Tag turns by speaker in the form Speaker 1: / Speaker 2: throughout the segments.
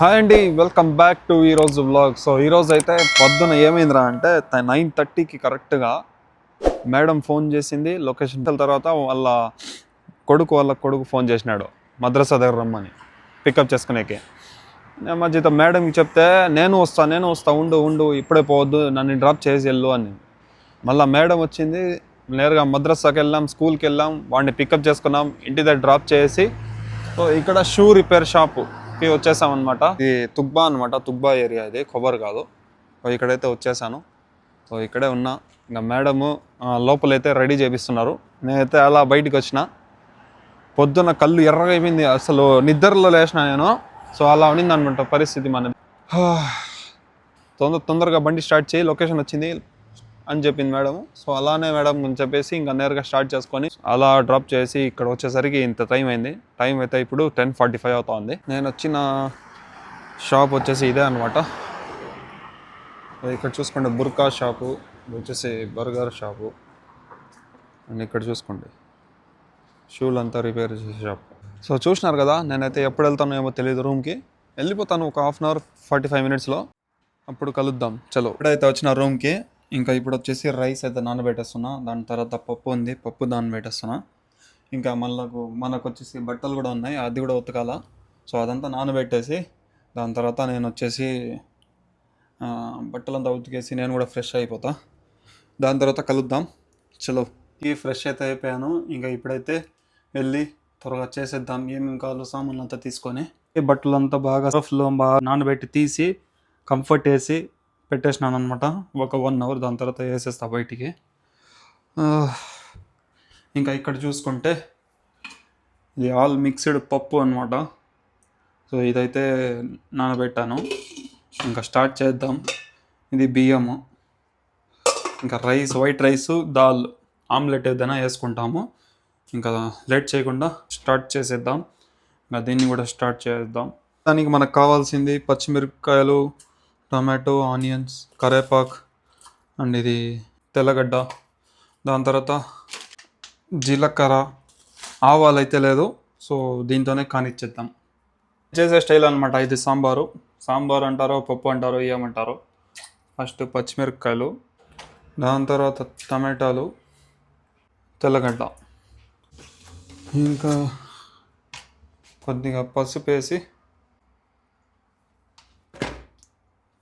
Speaker 1: Hi అండి welcome back to ఈరోజు vlog. So ఈరోజు అయితే పొద్దున ఏమైందిరా అంటే నైన్ థర్టీకి కరెక్ట్గా మేడం ఫోన్ చేసింది. లొకేషన్ తర్వాత వాళ్ళ కొడుకు వాళ్ళ కొడుకు ఫోన్ చేసినాడు. మద్రసా దగ్గర రమ్మని పికప్ చేసుకునేకి. నేను మధ్యత మేడంకి చెప్తే నేను వస్తా నేను వస్తా ఉండు ఉండు ఇప్పుడే పోవద్దు నన్ను డ్రాప్ చేసి వెళ్ళు అని. మళ్ళీ మేడం వచ్చింది. నేరుగా మద్రసాకి వెళ్ళాం స్కూల్కి వెళ్ళాం వాడిని పికప్ చేసుకున్నాం ఇంటి దగ్గర డ్రాప్ చేసి. సో ఇక్కడ షూ రిపేర్ షాపు. షాప్కి వచ్చేసాం అనమాట ఇది తుగ్బా అనమాట తుగ్బా ఏరియా ఇది. కొబ్బరి కాదు. సో ఇక్కడైతే వచ్చేసాను. సో ఇక్కడే ఉన్నా. ఇంకా మేడము లోపలైతే రెడీ చేపిస్తున్నారు. నేనైతే అలా బయటికి వచ్చిన. పొద్దున్న కళ్ళు ఎర్రగా అయిపోయింది. అసలు నిద్రలో లేచిన నేను. సో అలా ఉన్నింది అనమాట పరిస్థితి మనది. తొందర తొందరగా బండి స్టార్ట్ చేయి. లొకేషన్ వచ్చింది. అని చెప్పింది మేడం. సో అలానే మేడం అని చెప్పేసి ఇంకా నేరుగా స్టార్ట్ చేసుకొని అలా డ్రాప్ చేసి ఇక్కడ వచ్చేసరికి ఇంత టైం అయింది. టైం అయితే ఇప్పుడు టెన్ ఫార్టీ ఫైవ్ అవుతుంది నేను వచ్చిన షాప్ వచ్చేసి ఇదే అనమాట ఇక్కడ చూసుకోండి బుర్కా షాపు వచ్చేసి బర్గర్ షాపు. అండ్ ఇక్కడ చూసుకోండి షూలు అంతా రిపేర్ చేసే షాప్. సో చూసినారు కదా నేనైతే ఎప్పుడు వెళ్తానో ఏమో తెలియదు రూమ్కి. వెళ్ళిపోతాను ఒక half an hour forty five మినిట్స్లో. అప్పుడు కలుద్దాం. చలో. ఇప్పుడైతే వచ్చిన రూమ్కి ఇంకా ఇప్పుడు వచ్చేసి రైస్ అయితే నానబెట్టేస్తున్నా. దాని తర్వాత పప్పు ఉంది. పప్పు నానబెట్టేస్తున్నా. ఇంకా మనకు మనకు వచ్చేసి బట్టలు కూడా ఉన్నాయి. అది కూడా ఉతకాల. సో అదంతా నానబెట్టేసి దాని తర్వాత నేను వచ్చేసి బట్టలంతా ఉతికేసి నేను కూడా ఫ్రెష్ అయిపోతా. దాని తర్వాత కలుద్దాం. చలో. ఈ ఫ్రెష్ అయితే అయిపోయాను. ఇంకా ఇప్పుడైతే వెళ్ళి త్వరగా చేసేద్దాం. ఏమేమి కావాలో సామాన్లు అంతా తీసుకొని. ఈ బట్టలంతా బాగా సర్ఫ్లో బాగా నానబెట్టి తీసి కంఫర్ట్ వేసి పెట్టేసినాను అనమాట ఒక వన్ అవర్ దాని తర్వాత వేసేస్తా బయటికి. ఇంకా ఇక్కడ చూసుకుంటే ఇది ఆల్ మిక్స్డ్ పప్పు అనమాట సో ఇదైతే నానబెట్టాను. ఇంకా స్టార్ట్ చేద్దాం. ఇది బియ్యము. ఇంకా rice white rice dal omelette ఏదైనా వేసుకుంటాము. ఇంకా లేట్ చేయకుండా స్టార్ట్ చేసేద్దాం. ఇంకా దీన్ని కూడా స్టార్ట్ చేద్దాం. దానికి మనకు కావాల్సింది పచ్చిమిరపకాయలు టమాటో ఆనియన్స్ కరేపాక్ అండ్ ఇది తెల్లగడ్డ. దాని తర్వాత జీలకర్ర. ఆవాలు అయితే లేదు సో దీంతోనే కానిచ్చేద్దాం. చేసే స్టైల్ అనమాట ఇది సాంబారు. సాంబార్ అంటారో పప్పు అంటారో ఏమంటారో ఫస్ట్ పచ్చిమిరపకాయలు దాని తర్వాత టమాటాలు తెల్లగడ్డ. ఇంకా కొద్దిగా పసుపు వేసి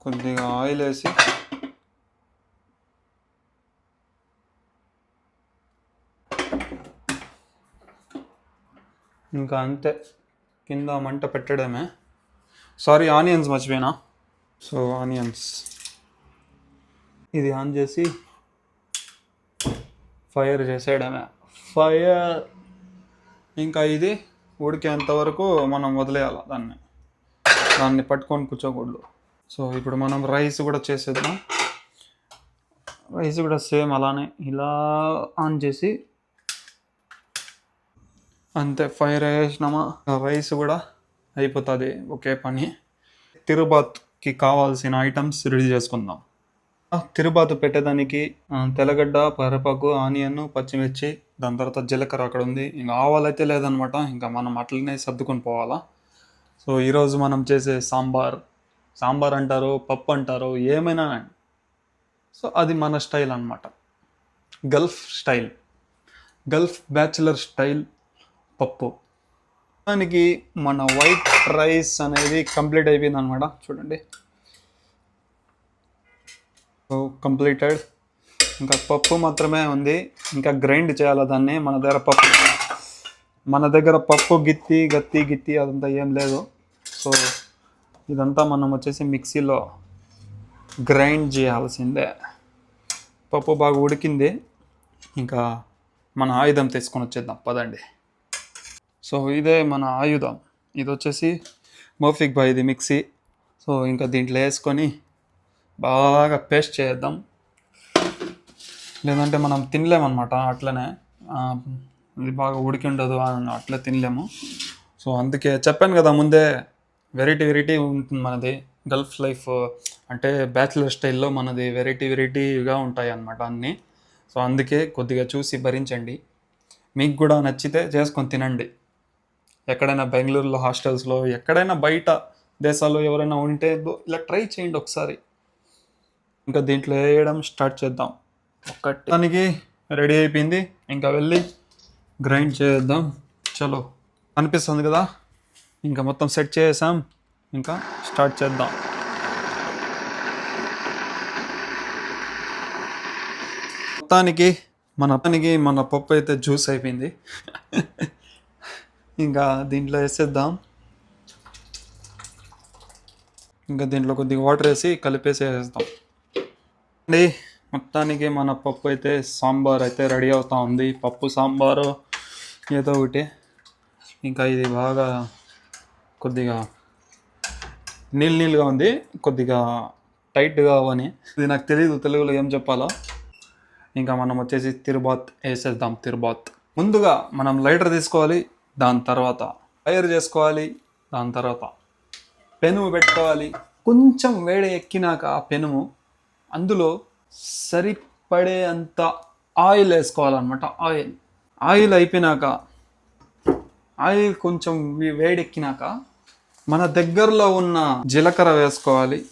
Speaker 1: కొద్దిగా ఆయిల్ వేసి ఇంకా అంతే. కింద మంట పెట్టడమే. సారీ ఆనియన్స్ మర్చిపోయినా. సో ఆనియన్స్ ఇది ఆన్ చేసి ఫైర్ చేసేయడమే. ఫైర్ ఇంకా ఇది ఉడికేంత వరకు మనం వదిలేయాలి దాన్ని. దాన్ని పట్టుకొని కూర్చోకూడదు. సో ఇప్పుడు మనం రైస్ కూడా చేసేద్దాం. రైస్ కూడా సేమ్ అలానే ఇలా ఆన్ చేసి అంతే ఫైర్ వేసినామా రైస్ కూడా అయిపోతుంది ఒకే పని. తిరుబాత్కి కావాల్సిన ఐటమ్స్ రెడీ చేసుకుందాం. తిరుపతి పెట్టేదానికి తెల్లగడ్డ కరివేపాకు ఆనియన్ పచ్చిమిర్చి దాని తర్వాత జీలకర్ర అక్కడ ఉంది. ఇంకా ఆవాలు అయితే లేదనమాట. ఇంకా మనం అట్లనే సర్దుకొని పోవాలా. సో ఈరోజు మనం చేసే సాంబార్ సాంబార్ అంటారు పప్పు అంటారు ఏమైనా సో అది మన స్టైల్ అన్నమాట. Gulf style. Gulf bachelor style పప్పు. దానికి మన వైట్ రైస్ అనేది కంప్లీట్ అయిపోయింది అనమాట చూడండి. సో కంప్లీటెడ్ ఇంకా పప్పు మాత్రమే ఉంది. ఇంకా గ్రైండ్ చేయాలి దాన్ని? మన దగ్గర పప్పు. మన దగ్గర పప్పు గిత్తి గత్తి గిత్తి అదంతా ఏం లేదు. సో ఇదంతా మనం వచ్చేసి మిక్సీలో గ్రైండ్ చేయాల్సిందే. పప్పు బాగా ఉడికింది. ఇంకా మన ఆయుధం తీసుకొని వచ్చేద్దాం. పదండి. సో ఇదే మన ఆయుధం. ఇది వచ్చేసి మోఫిక్ బాయ్ ఇది మిక్సీ. సో ఇంకా దీంట్లో వేసుకొని బాగా పేస్ట్ చేద్దాం. లేదంటే మనం తినలేమన్నమాట అట్లనే. ఇది బాగా ఉడికి ఉండదు అని అట్లే తినలేము. సో అందుకే చెప్పాను కదా ముందే వెరైటీ వెరైటీ ఉంటుంది మనది. గల్ఫ్ లైఫ్ అంటే బ్యాచిలర్ స్టైల్లో మనది వెరైటీ వెరైటీగా ఉంటాయి అన్నమాట అన్నీ. సో అందుకే కొద్దిగా చూసి భరించండి. మీకు కూడా నచ్చితే చేసుకొని తినండి. ఎక్కడైనా బెంగళూరులో హాస్టల్స్లో ఎక్కడైనా బయట దేశాల్లో ఎవరైనా ఉంటే ఇలా ట్రై చేయండి ఒకసారి. ఇంకా దీంట్లో వేయడం స్టార్ట్ చేద్దాం. ఒక్కటి. దానికి రెడీ అయిపోయింది. ఇంకా వెళ్ళి గ్రైండ్ చేద్దాం. చలో. అనిపిస్తుంది కదా? ఇంకా మొత్తం సెట్ చేసాం ఇంకా స్టార్ట్ చేద్దాం. మొత్తానికి మన అతనికి మన పప్పు అయితే జ్యూస్ అయిపోయింది. ఇంకా దీంట్లో వేసేద్దాం. ఇంకా దీంట్లో కొద్దిగా వాటర్ వేసి కలిపేసి వేసేద్దాం అండి మొత్తానికి మన పప్పు అయితే సాంబార్ అయితే రెడీ అవుతా ఉంది. పప్పు సాంబారు ఏదో ఒకటి. ఇంకా ఇది బాగా కొద్దిగా నీళ్ళు నీళ్ళుగా ఉంది కొద్దిగా టైట్గా అవని. ఇది నాకు తెలియదు తెలుగులో ఏం చెప్పాలో. ఇంకా మనం వచ్చేసి తిరుబాత్ వేసేద్దాం తిరుబాత్. ముందుగా మనం లైటర్ తీసుకోవాలి దాని తర్వాత ఫైర్ చేసుకోవాలి దాని తర్వాత పెనుము పెట్టుకోవాలి. కొంచెం వేడి ఎక్కినాక ఆ పెనుము అందులో సరిపడే అంత ఆయిల్ వేసుకోవాలన్నమాట ఆయిల్. ఆయిల్ అయిపోయినాక ఆయిల్ కొంచెం వేడెక్కినాక మన దగ్గరలో ఉన్న జీలకర్ర వేసుకోవాలి.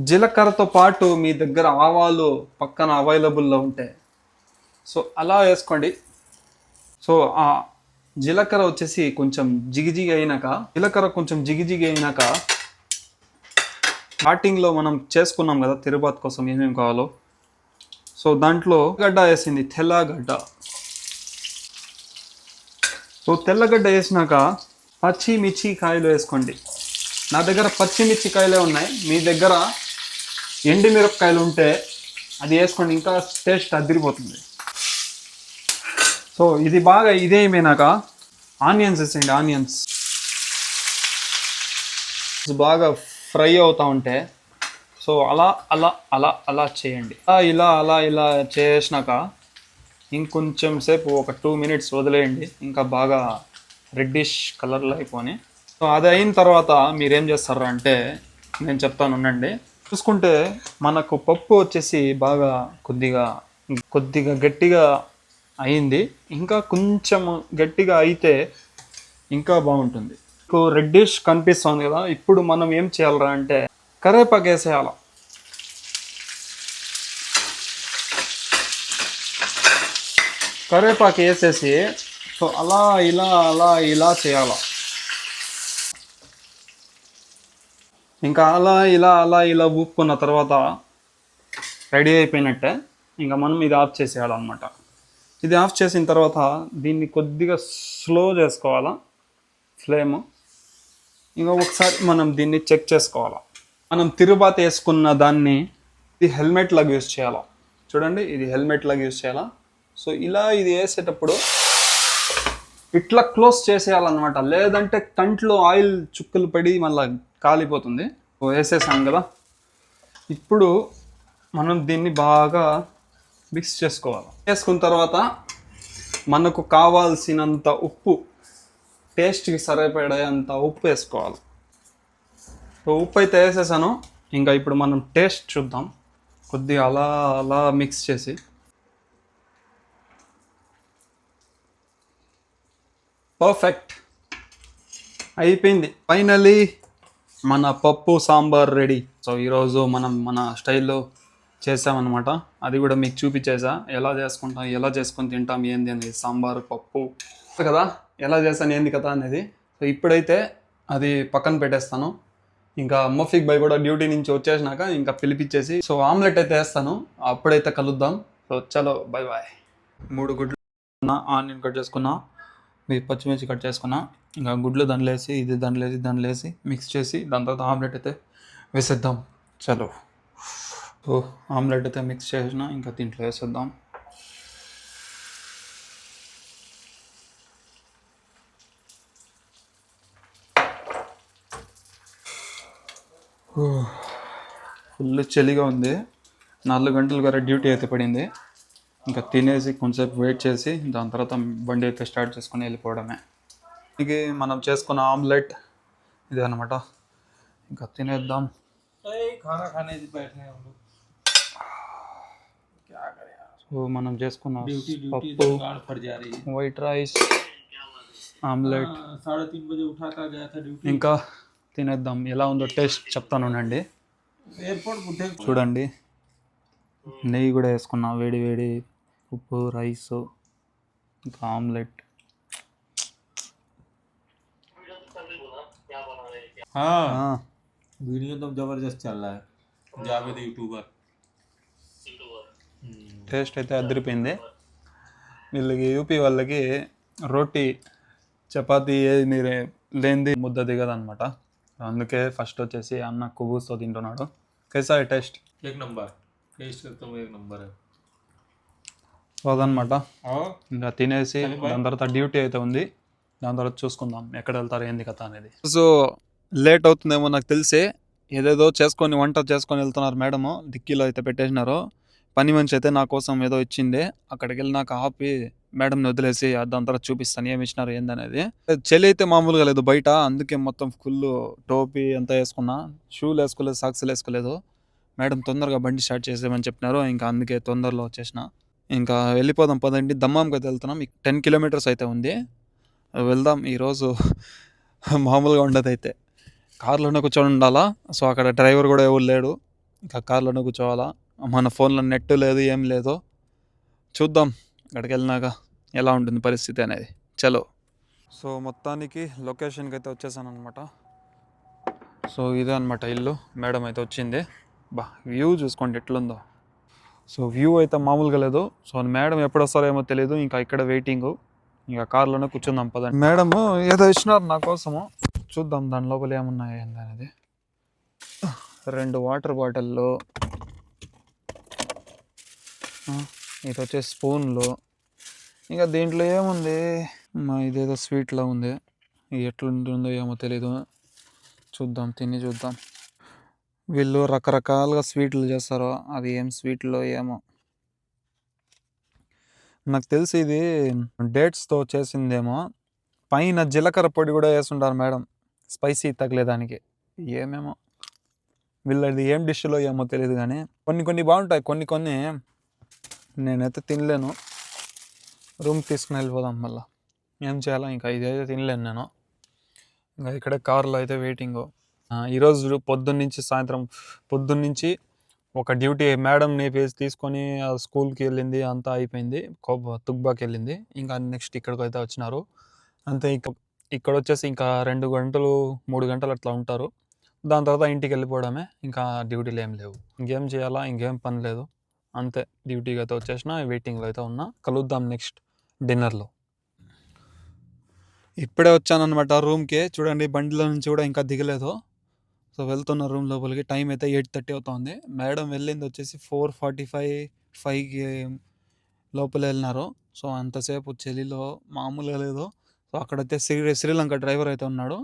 Speaker 1: జీలకర్రతో పాటు మీ దగ్గర ఆవాలు పక్కన అవైలబుల్లో ఉంటే సో అలా వేసుకోండి. సో ఆ జీలకర్ర వచ్చేసి కొంచెం జిగిజిగి అయినాక జీలకర్ర కొంచెం జిగిజిగి అయినాక స్టార్టింగ్లో మనం చేసుకున్నాం కదా తిరుపతి కోసం ఏమేమి కావాలో. సో దాంట్లో గడ్డ వేసింది తెల్లగడ్డ. సో తెల్లగడ్డ వేసినాక పచ్చిమిర్చి కాయలు వేసుకోండి. నా దగ్గర పచ్చిమిర్చి కాయలే ఉన్నాయి. మీ దగ్గర ఎండి మిరపకాయలు ఉంటే అది వేసుకోండి. ఇంకా టేస్ట్ అదిరిపోతుంది. సో ఇది బాగా ఇదేమైనాక ఆనియన్స్ వేసేయండి. ఆనియన్స్. బాగా ఫ్రై అవుతా ఉంటే సో అలా అలా అలా అలా చేయండి. అలా ఇలా అలా ఇలా చేసినాక ఇంకొంచెం సేపు ఒక టూ మినిట్స్ వదిలేయండి. ఇంకా బాగా రెడ్డిష్ కలర్లో అయిపోయి సో అది అయిన తర్వాత మీరేం చేస్తారు అంటే నేను చెప్తాను ఉండండి. చూసుకుంటే మనకు పప్పు వచ్చేసి బాగా కొద్దిగా కొద్దిగా గట్టిగా అయింది. ఇంకా కొంచెం గట్టిగా అయితే ఇంకా బాగుంటుంది. ఇప్పుడు రెడ్డిష్ కనిపిస్తుంది కదా ఇప్పుడు మనం ఏం చేయాలరా అంటే కరేపాకు వేసేయాల. కరేపాకు వేసేసి సో అలా ఇలా అలా ఇలా చేయాల. ఇంకా అలా ఇలా అలా ఇలా ఊపుకున్న తర్వాత రెడీ అయిపోయినట్టే ఇంకా మనం ఇది ఆఫ్ చేసేయాలన్నమాట. ఇది ఆఫ్ చేసిన తర్వాత దీన్ని కొద్దిగా స్లో చేసుకోవాలా? ఫ్లేమ్ ఇంకా ఒకసారి మనం దీన్ని చెక్ చేసుకోవాలా? మనం తిరుపతి వేసుకున్న దాన్ని ఇది హెల్మెట్ లాగా యూస్ చేయాలా? చూడండి ఇది హెల్మెట్ లాగా యూస్ చేయాలా? సో ఇలా ఇది వేసేటప్పుడు ఇట్లా క్లోజ్ చేసేయాలన్నమాట. లేదంటే కంట్లో ఆయిల్ చుక్కలు పడి మళ్ళీ కాలిపోతుంది. వేసేసాం కదా. ఇప్పుడు మనం దీన్ని బాగా మిక్స్ చేసుకోవాలి. చేసుకున్న తర్వాత మనకు కావాల్సినంత ఉప్పు టేస్ట్కి సరిపడేంత ఉప్పు వేసుకోవాలి. ఉప్పు అయితే వేసేసాను. ఇంకా ఇప్పుడు మనం టేస్ట్ చూద్దాం. కొద్దిగా అలా అలా మిక్స్ చేసి. పర్ఫెక్ట్. అయిపోయింది. ఫైనలీ మన పప్పు సాంబార్ రెడీ సో ఈరోజు మనం మన స్టైల్లో చేసామన్నమాట. అది కూడా మీకు చూపించేసా. ఎలా చేసుకుంటాం ఎలా చేసుకొని తింటాం ఏంది అనేది. సాంబార్ పప్పు. కదా ఎలా చేస్తాను ఏంది కదా అనేది. సో ఇప్పుడైతే అది పక్కన పెట్టేస్తాను. ఇంకా మఫిక్ బై కూడా డ్యూటీ నుంచి వచ్చేసినాక ఇంకా పిలిపించేసి సో ఆమ్లెట్ అయితే వేస్తాను. అప్పుడైతే కలుద్దాం. సో చలో బై బాయ్. మూడు గుడ్లు ఆనియన్ కట్ చేసుకున్నా. పచ్చిమిర్చి కట్ చేసుకున్నా ఇంకా గుడ్లు దాంట్లో వేసి ఇది దాంట్లో వేసి దాంట్లో వేసి మిక్స్ చేసి దాని తర్వాత ఆమ్లెట్ అయితే వేసేద్దాం. చలో. సో ఆమ్లెట్ అయితే మిక్స్ చేసిన ఇంకా దీంట్లో వేసేద్దాం. ఫుల్ చలిగా ఉంది. నాలుగు గంటలు గారు డ్యూటీ అయితే పడింది. ఇంకా తినేసి కొంచెంసేపు వెయిట్ చేసి దాని తర్వాత బండి అయితే స్టార్ట్ చేసుకుని వెళ్ళిపోవడమే. ఇది మనం చేసుకున్న ఆమ్లెట్ ఇదే అనమాట ఇంకా తినేద్దాం. మనం చేసుకున్న పప్పు వైట్ రైస్ ఆమ్లెట్. ఇంకా తినేద్దాం. ఎలా ఉందో టేస్ట్
Speaker 2: చెప్తాను అండి
Speaker 1: చూడండి. నెయ్యి కూడా వేసుకున్నా వేడి వేడి. ఉప్పు రైస్ ఇంకా ఆమ్లెట్
Speaker 2: हाँ वीडियो तो जबरदस्त चल रहा है जावेद यूट्यूबर
Speaker 1: టేస్ట్ అయితే అదిరిపోయింది వీళ్ళకి యూపీ వాళ్ళకి రోటీ చపాతీ ఏది మీరు లేనిది ముద్ద దిగదనమాట అందుకే ఫస్ట్ వచ్చేసి అన్న కుబూస్తో తింటున్నాడు కైసా టేస్ట్
Speaker 2: एक नंबर टेस्ट तो एक नंबर है
Speaker 1: సో అదనమాట ఇంకా తినేసి దాని తర్వాత డ్యూటీ అయితే ఉంది. దాని తర్వాత చూసుకుందాం ఎక్కడ వెళ్తారు ఏంది కథ అనేది. సో లేట్ అవుతుందేమో నాకు తెలిసి ఏదేదో చేసుకొని వంట చేసుకొని వెళ్తున్నారు మేడము. డిక్కీలో అయితే పెట్టేసినారు. పని మనిషి అయితే నా కోసం ఏదో ఇచ్చింది అక్కడికి వెళ్ళి నాకు ఆపి మేడంని వదిలేసి దాని తర్వాత చూపిస్తాను ఏమి ఇచ్చినారు ఏందనేది చలి అయితే మామూలుగా లేదు బయట అందుకే మొత్తం ఫుల్ టోపీ అంతా వేసుకున్నా. షూలు వేసుకోలేదు సాక్స్లు వేసుకోలేదు. మేడం తొందరగా బండి స్టార్ట్ చేసేమని చెప్పినారు. ఇంకా అందుకే తొందరలో వచ్చేసిన. ఇంకా వెళ్ళిపోదాం పదండి. దమ్మాంకి అయితే వెళ్తున్నాం. టెన్ కిలోమీటర్స్ అయితే ఉంది. వెళ్దాం. ఈరోజు మామూలుగా ఉండదు అయితే కార్లోనే కూర్చొని ఉండాలా? సో అక్కడ డ్రైవర్ కూడా ఎవరు లేడు. ఇంకా కార్లోనే కూర్చోవాలా? మన ఫోన్లో నెట్ లేదు ఏం లేదు. చూద్దాం అక్కడికి వెళ్ళినాక ఎలా ఉంటుంది పరిస్థితి అనేది. చలో. సో మొత్తానికి లొకేషన్కి అయితే వచ్చేసాను అనమాట సో ఇదే అనమాట ఇల్లు. మేడం అయితే వచ్చింది. బా వ్యూ చూసుకోండి ఎట్లుందో. సో వ్యూ అయితే మామూలుగా లేదు. సో మేడం ఎప్పుడు వస్తారో ఏమో తెలియదు ఇంకా ఇక్కడ వెయిటింగ్ ఇంకా కార్లోనే కూర్చుందాం పదండి. మేడం ఏదో ఇచ్చినారు నా కోసము. చూద్దాం దాని లోపల ఏమున్నాయి అనేది. రెండు వాటర్ బాటిల్లు ఇది వచ్చేసి స్పూన్లు. ఇంకా దీంట్లో ఏముంది? మా ఇదేదో స్వీట్లో ఉంది. ఇది ఎట్లుంటుందో ఏమో తెలీదు. చూద్దాం తిని చూద్దాం. వీళ్ళు రకరకాలుగా స్వీట్లు చేస్తారు అది ఏం స్వీట్లో ఏమో. నాకు తెలిసి ఇది డేట్స్తో చేసిందేమో. పైన జీలకర్ర పొడి కూడా వేసుంటారు మేడం. స్పైసీ తగిలేదానికి. ఏమేమో. వీళ్ళది ఏం డిష్లో ఏమో తెలియదు కానీ కొన్ని కొన్ని బాగుంటాయి. కొన్ని కొన్ని నేనైతే తినలేను. రూమ్ తీసుకుని వెళ్ళిపోదాం మళ్ళీ. ఏం చేయాలో ఇంకా ఇదైతే తినలేను నేను. ఇంకా ఇక్కడే కారులో అయితే వెయిటింగ్ ఈరోజు పొద్దున్న నుంచి సాయంత్రం పొద్దున్న నుంచి ఒక డ్యూటీ మేడం నేపేసి తీసుకొని స్కూల్కి వెళ్ళింది అంతా అయిపోయింది తుగ్బాకి వెళ్ళింది. ఇంకా నెక్స్ట్ ఇక్కడికి అయితే వచ్చినారు. అంతే ఇంకా ఇక్కడ వచ్చేసి ఇంకా రెండు గంటలు మూడు గంటలు అట్లా ఉంటారు. దాని తర్వాత ఇంటికి వెళ్ళిపోవడమే ఇంకా డ్యూటీలు ఏం లేవు. ఇంకేం చేయాలా ఇంకేం పని లేదు. అంతే డ్యూటీకి అయితే వచ్చేసిన వెయిటింగ్లో అయితే ఉన్నా. కలుద్దాం నెక్స్ట్ డిన్నర్లో. ఇప్పుడే వచ్చానమాట రూమ్కి. చూడండి బండిలో నుంచి కూడా ఇంకా దిగలేదు. సో వెళ్తున్న రూమ్ లోపలికి టైం అయితే ఎయిట్ థర్టీ అవుతుంది. మేడం వెళ్ళింది వచ్చేసి ఫోర్ ఫార్టీ ఫైవ్ ఫైవ్కి లోపల వెళ్ళినారు. సో అంతసేపు చలిలో మామూలుగా లేదు. సో అక్కడైతే శ్రీ శ్రీలంక డ్రైవర్ అయితే ఉన్నాడు.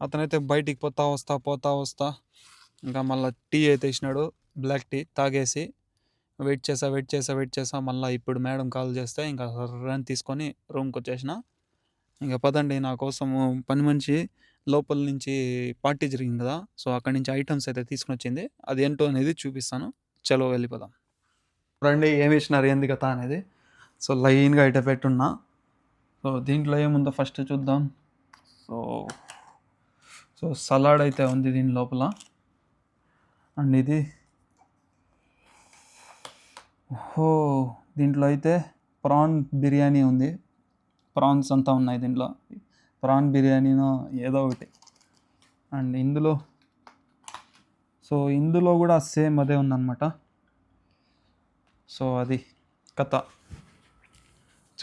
Speaker 1: అతనైతే బయటికి పోతా వస్తా పోతా వస్తా ఇంకా మళ్ళీ టీ అయితే ఇచ్చినాడు. బ్లాక్ టీ తాగేసి వెయిట్ చేసా వెయిట్ చేసా వెయిట్ చేసా. మళ్ళీ ఇప్పుడు మేడం కాల్ చేస్తే ఇంకా రన్ తీసుకొని రూమ్కి వచ్చేసిన. ఇంకా పదండి నా కోసం పని మంచి లోపల నుంచి పార్టీ జరిగింది కదా సో అక్కడి నుంచి ఐటమ్స్ అయితే తీసుకుని వచ్చింది. అది ఏంటో అనేది చూపిస్తాను. చలో వెళ్ళిపోదాం. రండి ఏమి ఇచ్చినారు ఏంది కదా అనేది. సో లైన్గా అయితే పెట్టున్నా. సో దీంట్లో ఏముందో ఫస్ట్ చూద్దాం. సో సో సలాడ్ అయితే ఉంది దీని లోపల. అండ్ ఇది. ఓహో దీంట్లో అయితే ప్రాన్ బిర్యానీ ఉంది. ప్రాన్స్ అంతా ఉన్నాయి దీంట్లో. ప్రాన్ బిర్యానీనో ఏదో ఒకటి. అండ్ ఇందులో సో ఇందులో కూడా సేమ్ అదే ఉందన్నమాట. సో అది కథ.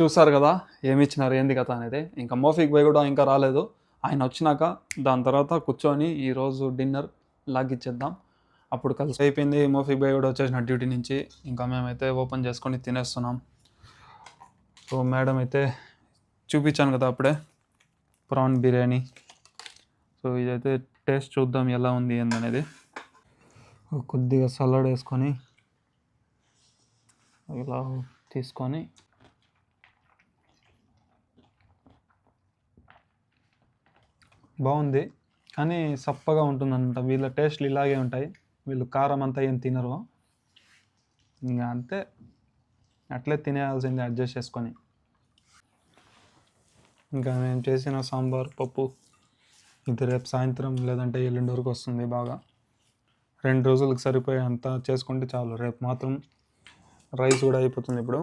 Speaker 1: చూసారు కదా ఏమి ఇచ్చినారు ఏంది కథ అనేది. ఇంకా మోఫిక్ బై కూడా ఇంకా రాలేదు. ఆయన వచ్చినాక దాని తర్వాత కూర్చొని ఈరోజు డిన్నర్ లాగిచ్చేద్దాం. అప్పుడు కలిసి అయిపోయింది. మోఫిక్ బై కూడా వచ్చేసిన డ్యూటీ నుంచి. ఇంకా మేమైతే ఓపెన్ చేసుకొని తినేస్తున్నాం. సో మేడం అయితే చూపించాను కదా అప్పుడే. ప్రాన్ బిర్యానీ. సో ఇదైతే టేస్ట్ చూద్దాం ఎలా ఉంది ఏందనేది. కొద్దిగా సలాడ్ వేసుకొని ఇలా తీసుకొని బాగుంది. కానీ సప్పగా ఉంటుందన్నమాట వీళ్ళ టేస్ట్లు ఇలాగే ఉంటాయి. వీళ్ళు కారం అంతా ఏం తినరు. ఇంకా అంతే. అట్లే తినేయాల్సిందే అడ్జస్ట్ చేసుకొని. ఇంకా నేను చేసిన సాంబార్ పప్పు. ఇది రేపు సాయంత్రం లేదంటే ఎల్లుండి వరకు వస్తుంది బాగా. రెండు రోజులకు సరిపోయే అంత చేసుకుంటే చాలు. రేపు మాత్రం రైస్ కూడా అయిపోతుంది ఇప్పుడు.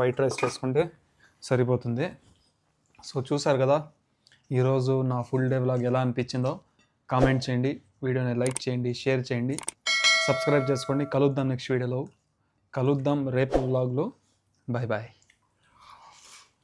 Speaker 1: వైట్ రైస్ చేసుకుంటే సరిపోతుంది. సో చూసారు కదా ఈరోజు నా ఫుల్ డే వ్లాగ్ ఎలా అనిపించిందో కామెంట్ చేయండి వీడియోని లైక్ చేయండి షేర్ చేయండి సబ్స్క్రైబ్ చేసుకోండి. కలుద్దాం నెక్స్ట్ వీడియోలో. కలుద్దాం రేపు వ్లాగ్లో. Bye bye